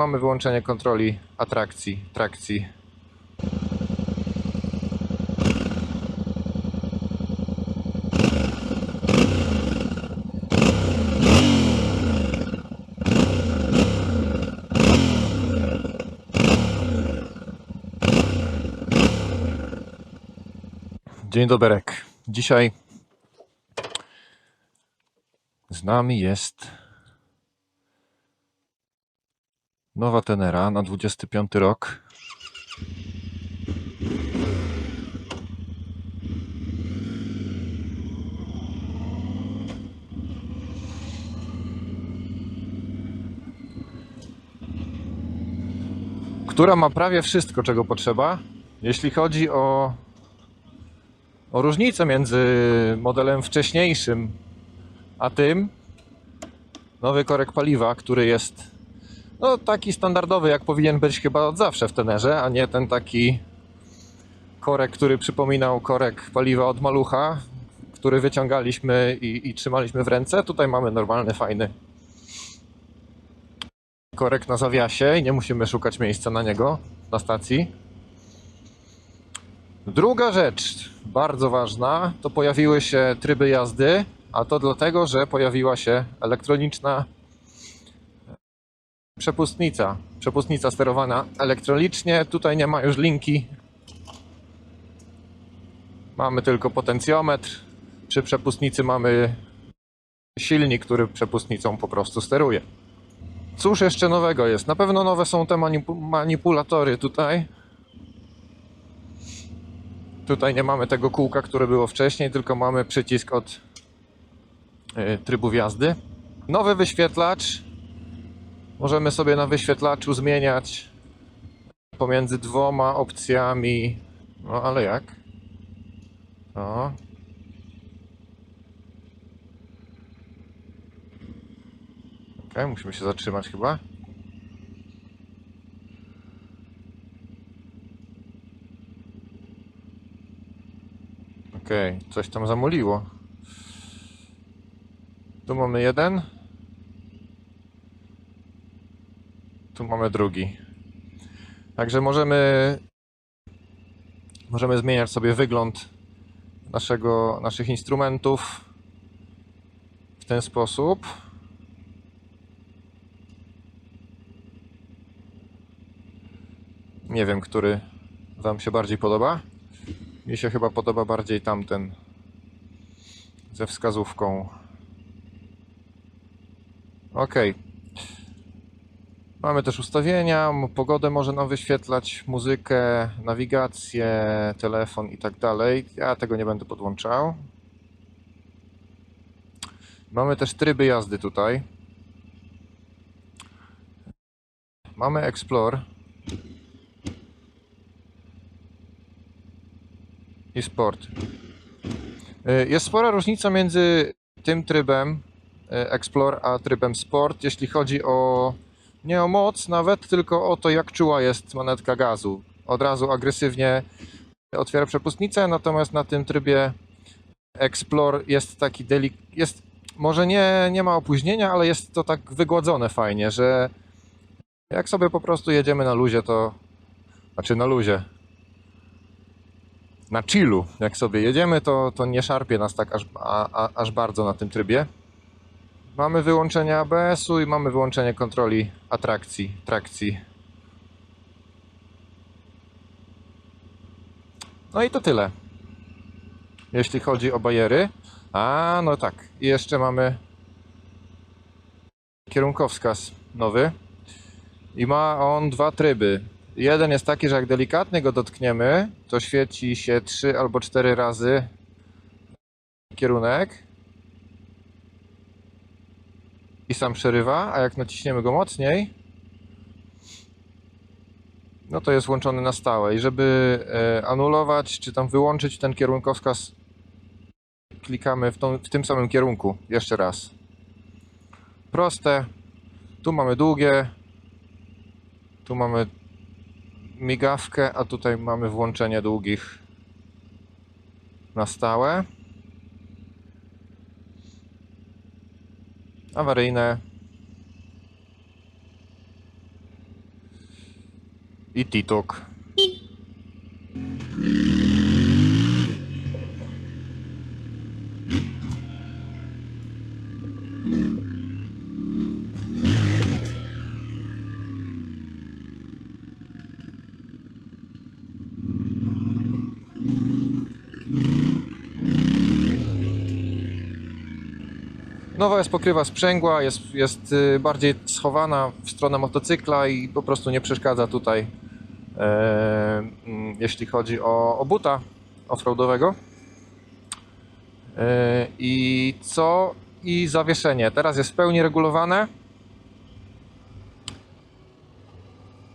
mamy wyłączenie kontroli atrakcji, trakcji. Dzień doberek. Dzisiaj z nami jest nowa Tenera na 25 rok. Która ma prawie wszystko, czego potrzeba, jeśli chodzi o o różnicę między modelem wcześniejszym a tym. Nowy korek paliwa, który jest no, taki standardowy, jak powinien być chyba od zawsze w tenerze, a nie ten taki korek, który przypominał korek paliwa od malucha, który wyciągaliśmy i, i trzymaliśmy w ręce. Tutaj mamy normalny, fajny korek na zawiasie i nie musimy szukać miejsca na niego na stacji. Druga rzecz, bardzo ważna, to pojawiły się tryby jazdy, a to dlatego, że pojawiła się elektroniczna przepustnica. Przepustnica sterowana elektronicznie. Tutaj nie ma już linki. Mamy tylko potencjometr. Przy przepustnicy mamy silnik, który przepustnicą po prostu steruje. Cóż jeszcze nowego jest? Na pewno nowe są te manipu- manipulatory tutaj. Tutaj nie mamy tego kółka, które było wcześniej, tylko mamy przycisk od y, trybu jazdy. Nowy wyświetlacz. Możemy sobie na wyświetlaczu zmieniać pomiędzy dwoma opcjami. No ale jak? O. Ok, musimy się zatrzymać chyba. Okej, coś tam zamuliło. Tu mamy jeden. Mamy drugi. Także możemy możemy zmieniać sobie wygląd naszego, naszych instrumentów w ten sposób. Nie wiem, który Wam się bardziej podoba. Mi się chyba podoba bardziej tamten ze wskazówką. Ok. Mamy też ustawienia, pogodę może nam wyświetlać, muzykę, nawigację, telefon i tak dalej. Ja tego nie będę podłączał. Mamy też tryby jazdy tutaj. Mamy Explore. i sport. Y, Jest spora różnica między tym trybem y, Explore a trybem Sport, jeśli chodzi o nie o moc nawet, tylko o to, jak czuła jest manetka gazu. Od razu agresywnie otwiera przepustnicę, natomiast na tym trybie Explore jest taki delik... jest może nie, nie ma opóźnienia, ale jest to tak wygładzone fajnie, że jak sobie po prostu jedziemy na luzie, to znaczy na luzie, na chillu, jak sobie jedziemy, to, to nie szarpie nas tak aż, a, a, aż bardzo na tym trybie. Mamy wyłączenie ABS-u i mamy wyłączenie kontroli atrakcji, trakcji. No i to tyle. Jeśli chodzi o bajery. A, no tak. I jeszcze mamy kierunkowskaz nowy. I ma on dwa tryby. Jeden jest taki, że jak delikatnie go dotkniemy, to świeci się 3 albo 4 razy kierunek i sam przerywa, a jak naciśniemy go mocniej, no to jest włączony na stałe. I żeby e, anulować czy tam wyłączyć ten kierunkowskaz, klikamy w, tą, w tym samym kierunku jeszcze raz. Proste. Tu mamy długie. Tu mamy migawkę, a tutaj mamy włączenie długich na stałe. awaryjne i TikTok. Nowa jest pokrywa sprzęgła, jest, jest y, bardziej schowana w stronę motocykla i po prostu nie przeszkadza tutaj, e, mm, jeśli chodzi o, o buta offroadowego. E, I co? I zawieszenie. Teraz jest w pełni regulowane.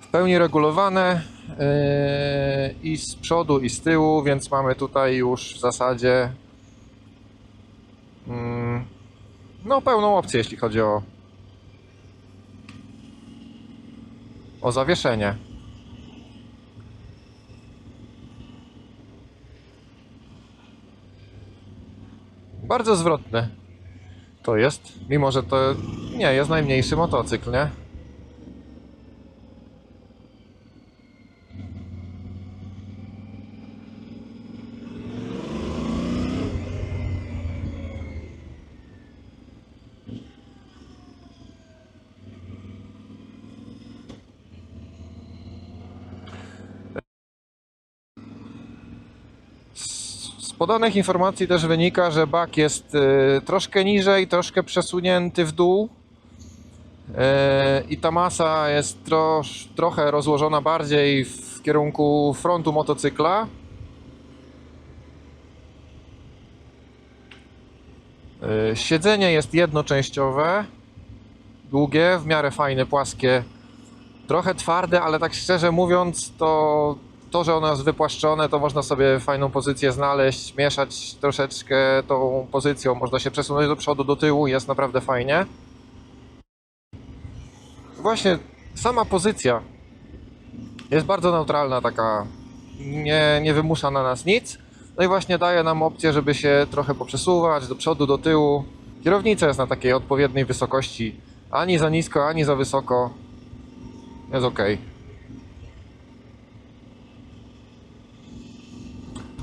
W pełni regulowane e, i z przodu i z tyłu, więc mamy tutaj już w zasadzie mm, no pełną opcję, jeśli chodzi o o zawieszenie. Bardzo zwrotny to jest, mimo że to nie jest najmniejszy motocykl, nie? Z podanych informacji też wynika, że bak jest y, troszkę niżej, troszkę przesunięty w dół. Y, I ta masa jest trosz, trochę rozłożona bardziej w kierunku frontu motocykla. Y, Siedzenie jest jednoczęściowe, długie, w miarę fajne, płaskie, trochę twarde, ale tak szczerze mówiąc, to to, że ono jest wypłaszczone, to można sobie fajną pozycję znaleźć, mieszać troszeczkę tą pozycją, można się przesunąć do przodu, do tyłu, jest naprawdę fajnie. Właśnie sama pozycja jest bardzo neutralna, taka nie, nie wymusza na nas nic. No i właśnie daje nam opcję, żeby się trochę poprzesuwać do przodu, do tyłu. Kierownica jest na takiej odpowiedniej wysokości, ani za nisko, ani za wysoko. Jest ok.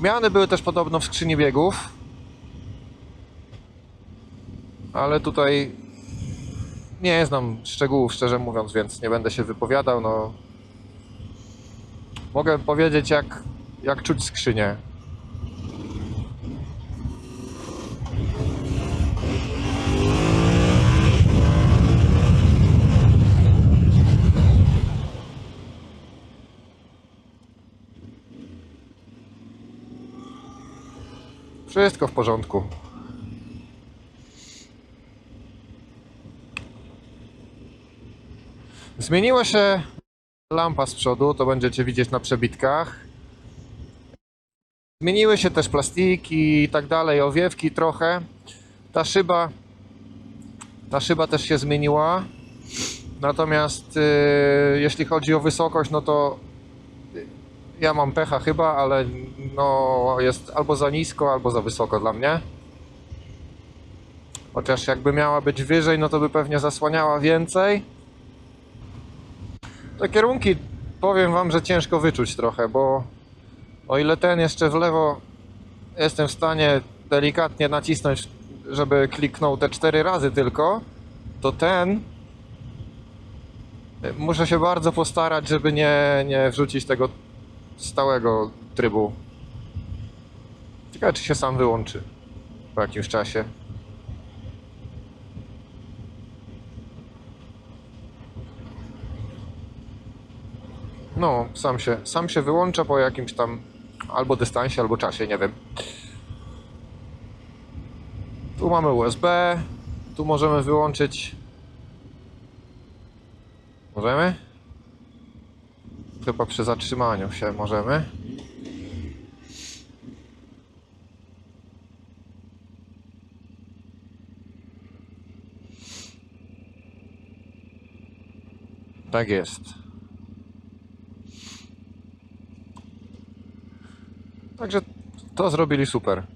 Zmiany były też podobno w skrzyni biegów. Ale tutaj nie znam szczegółów, szczerze mówiąc, więc nie będę się wypowiadał. No, mogę powiedzieć, jak, jak czuć skrzynię. Wszystko w porządku. Zmieniła się lampa z przodu, to będziecie widzieć na przebitkach. Zmieniły się też plastiki i tak dalej, owiewki trochę. Ta szyba, ta szyba też się zmieniła. Natomiast yy, jeśli chodzi o wysokość, no to ja mam pecha chyba, ale no jest albo za nisko, albo za wysoko dla mnie. Chociaż jakby miała być wyżej, no to by pewnie zasłaniała więcej. Te kierunki powiem wam, że ciężko wyczuć trochę, bo o ile ten jeszcze w lewo jestem w stanie delikatnie nacisnąć, żeby kliknął te cztery razy tylko, to ten muszę się bardzo postarać, żeby nie, nie wrzucić tego stałego trybu. Ciekawe, czy się sam wyłączy po jakimś czasie. No, sam się, sam się wyłącza po jakimś tam albo dystansie, albo czasie, nie wiem. Tu mamy USB. Tu możemy wyłączyć. Możemy? Chyba przy zatrzymaniu się możemy. Tak jest. Także to zrobili super.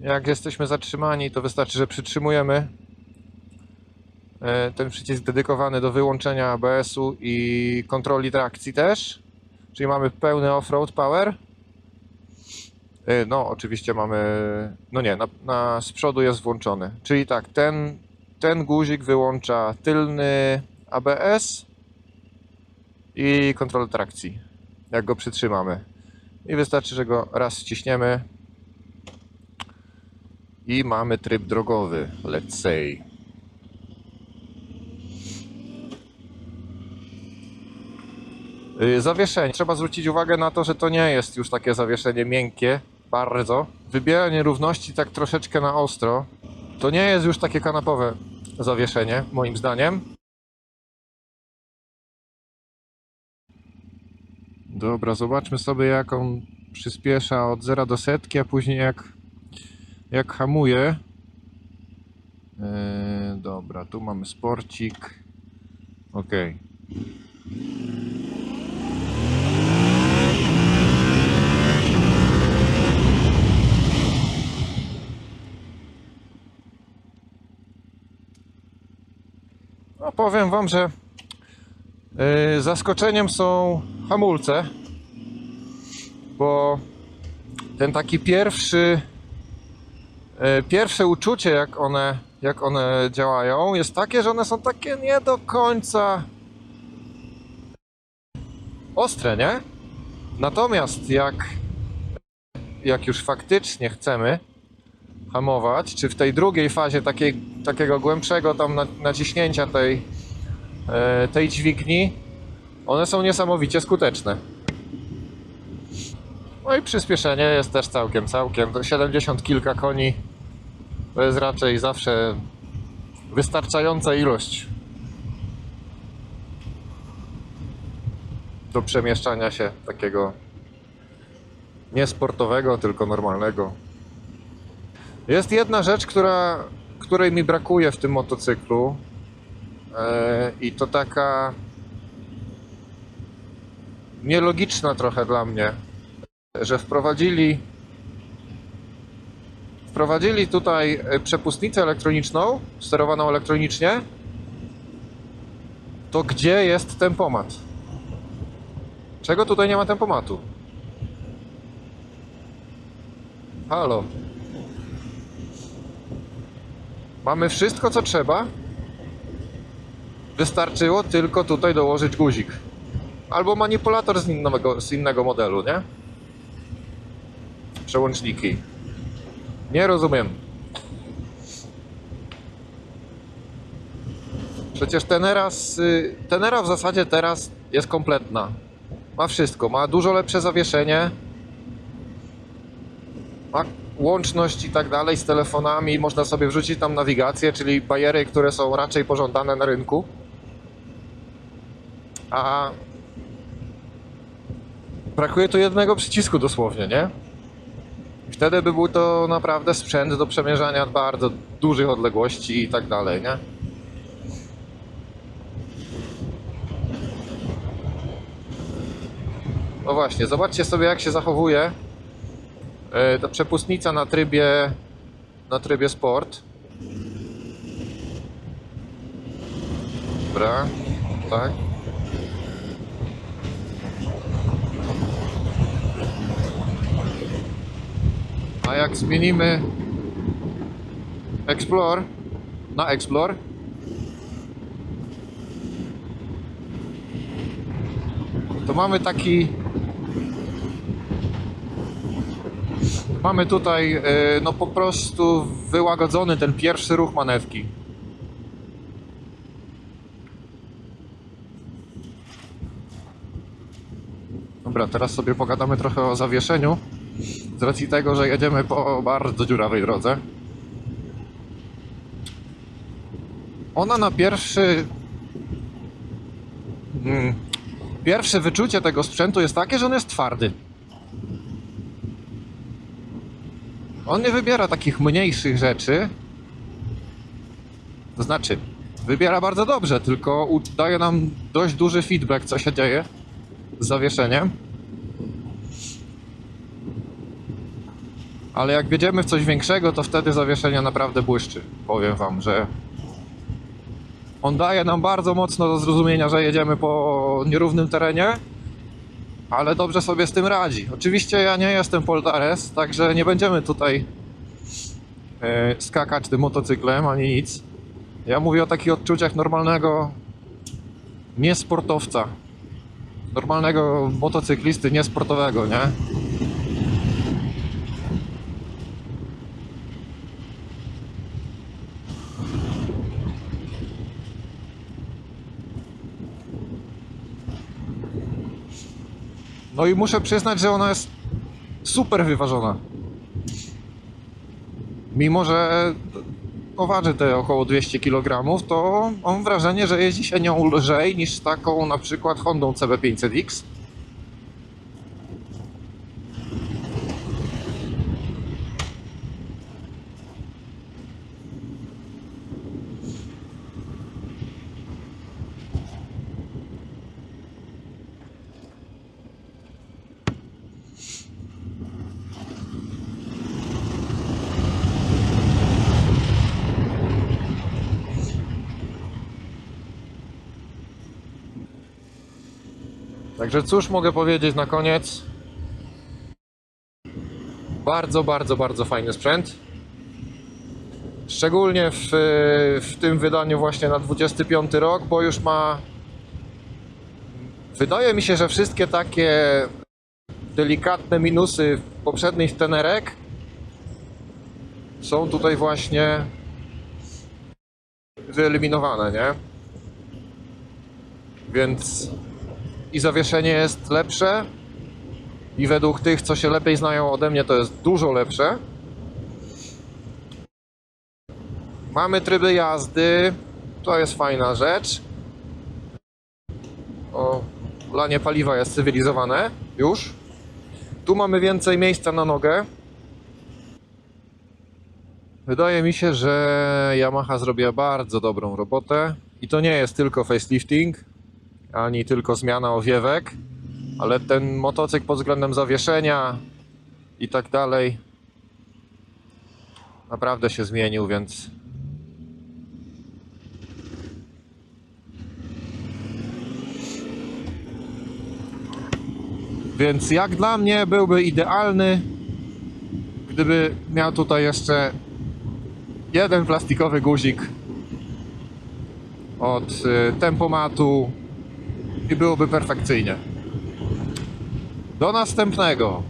Jak jesteśmy zatrzymani, to wystarczy, że przytrzymujemy ten przycisk dedykowany do wyłączenia ABS-u i kontroli trakcji też. Czyli mamy pełny off-road power. Y, No, oczywiście mamy. No nie, na, na, z przodu jest włączony. Czyli tak, ten, ten guzik wyłącza tylny ABS i kontrolę trakcji. Jak go przytrzymamy. I wystarczy, że go raz ściśniemy. I mamy tryb drogowy, let's say. Zawieszenie. Trzeba zwrócić uwagę na to, że to nie jest już takie zawieszenie miękkie, bardzo. Wybieranie równości tak troszeczkę na ostro. To nie jest już takie kanapowe zawieszenie, moim zdaniem. Dobra, zobaczmy sobie jak on przyspiesza od 0 do setki, a później jak, jak hamuje. Yy, dobra, tu mamy sporcik. Okej. No powiem wam, że yy, zaskoczeniem są hamulce, bo ten taki pierwszy yy, pierwsze uczucie jak one, jak one działają jest takie, że one są takie nie do końca ostre, nie? Natomiast jak jak już faktycznie chcemy hamować, czy w tej drugiej fazie takiej, takiego głębszego tam na- naciśnięcia tej, e, tej dźwigni, one są niesamowicie skuteczne. No i przyspieszenie jest też całkiem, całkiem. To 70 kilka koni to jest raczej zawsze wystarczająca ilość do przemieszczania się takiego nie sportowego, tylko normalnego. Jest jedna rzecz, która, której mi brakuje w tym motocyklu. E, I to taka nielogiczna trochę dla mnie, że wprowadzili wprowadzili tutaj e, przepustnicę elektroniczną, sterowaną elektronicznie. To gdzie jest tempomat? Czego tutaj nie ma tempomatu? Halo. Mamy wszystko, co trzeba. Wystarczyło tylko tutaj dołożyć guzik. Albo manipulator z innego, z innego modelu, nie? Przełączniki. Nie rozumiem. Przecież Tenera, z, y, Tenera w zasadzie teraz jest kompletna. Ma wszystko. Ma dużo lepsze zawieszenie. Ma łączność i tak dalej z telefonami. Można sobie wrzucić tam nawigację, czyli bajery, które są raczej pożądane na rynku. A brakuje tu jednego przycisku dosłownie, nie? Wtedy by był to naprawdę sprzęt do przemierzania bardzo dużych odległości i tak dalej, nie? No właśnie, zobaczcie sobie jak się zachowuje ta przepustnica na trybie na trybie sport. Dobra, tak. A jak zmienimy Explore na Explore, to mamy taki mamy tutaj e, no po prostu wyłagodzony ten pierwszy ruch manewki. Dobra, teraz sobie pogadamy trochę o zawieszeniu. Z racji tego, że jedziemy po bardzo dziurawej drodze. Ona na pierwszy. Mm, pierwsze wyczucie tego sprzętu jest takie, że on jest twardy. On nie wybiera takich mniejszych rzeczy. To znaczy, wybiera bardzo dobrze, tylko daje nam dość duży feedback, co się dzieje z zawieszeniem. Ale jak wjedziemy w coś większego, to wtedy zawieszenie naprawdę błyszczy. Powiem wam, że on daje nam bardzo mocno do zrozumienia, że jedziemy po nierównym terenie, ale dobrze sobie z tym radzi. Oczywiście ja nie jestem Poltares, także nie będziemy tutaj e, skakać tym motocyklem ani nic. Ja mówię o takich odczuciach normalnego niesportowca. Normalnego motocyklisty niesportowego, nie? No i muszę przyznać, że ona jest super wyważona. Mimo, że no, waży te około 200 kg, to mam wrażenie, że jeździ się nią lżej niż taką na przykład Hondą CB500X. Także cóż mogę powiedzieć na koniec? Bardzo, bardzo, bardzo fajny sprzęt. Szczególnie w, w tym wydaniu właśnie na 25 rok, bo już ma. Wydaje mi się, że wszystkie takie delikatne minusy poprzednich tenerek są tutaj właśnie wyeliminowane, nie? Więc i zawieszenie jest lepsze i według tych, co się lepiej znają ode mnie, to jest dużo lepsze. Mamy tryby jazdy, to jest fajna rzecz. O, lanie paliwa jest cywilizowane już. Tu mamy więcej miejsca na nogę. Wydaje mi się, że Yamaha zrobiła bardzo dobrą robotę i to nie jest tylko facelifting, ani tylko zmiana owiewek, ale ten motocykl pod względem zawieszenia i tak dalej naprawdę się zmienił, więc więc jak dla mnie byłby idealny gdyby miał tutaj jeszcze jeden plastikowy guzik od y, tempomatu i byłoby perfekcyjnie. Do następnego.